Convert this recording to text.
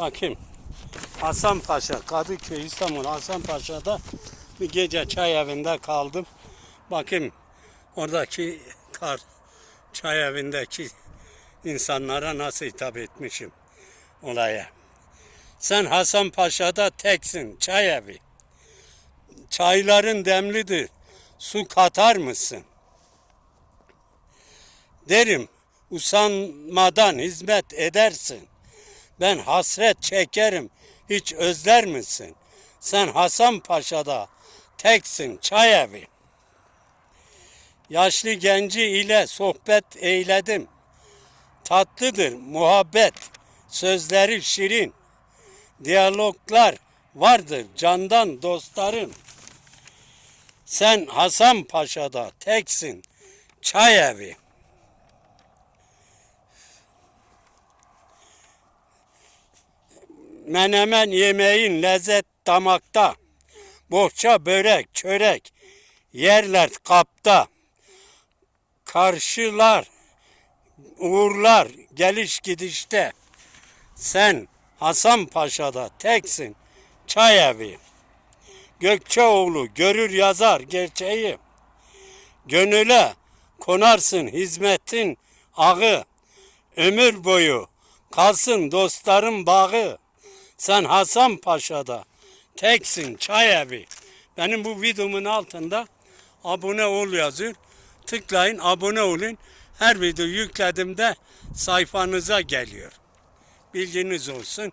Bakayım. Hasanpaşa, Kadıköy, İstanbul, Hasanpaşa'da bir gece çay evinde kaldım. Bakayım oradaki kar çay evindeki insanlara nasıl hitap etmişim olaya. Sen Hasanpaşa'da teksin, çay evi. Çayların demlidir. Su katar mısın? Derim, usanmadan hizmet edersin. Ben hasret çekerim, hiç özler misin? Sen Hasan Paşa'da teksin, çay evi. Yaşlı genci ile sohbet eyledim. Tatlıdır muhabbet, sözleri şirin. Diyaloglar vardır candan dostlarım. Sen Hasan Paşa'da teksin, çay evi. Menemen yemeğin lezzet damakta. Bohça börek, çörek yerler kapta. Karşılar, uğurlar geliş gidişte. Sen Hasan Paşa'da teksin, çay evi. Gökçeoğlu görür yazar gerçeği. Gönüle konarsın hizmetin ağı. Ömür boyu kalsın dostların bağı. Sen Hasan Paşa'da teksin çay evi. Benim bu videomun altında abone ol yazıyor. Tıklayın abone olun. Her video yüklediğimde sayfanıza geliyor. Bilginiz olsun.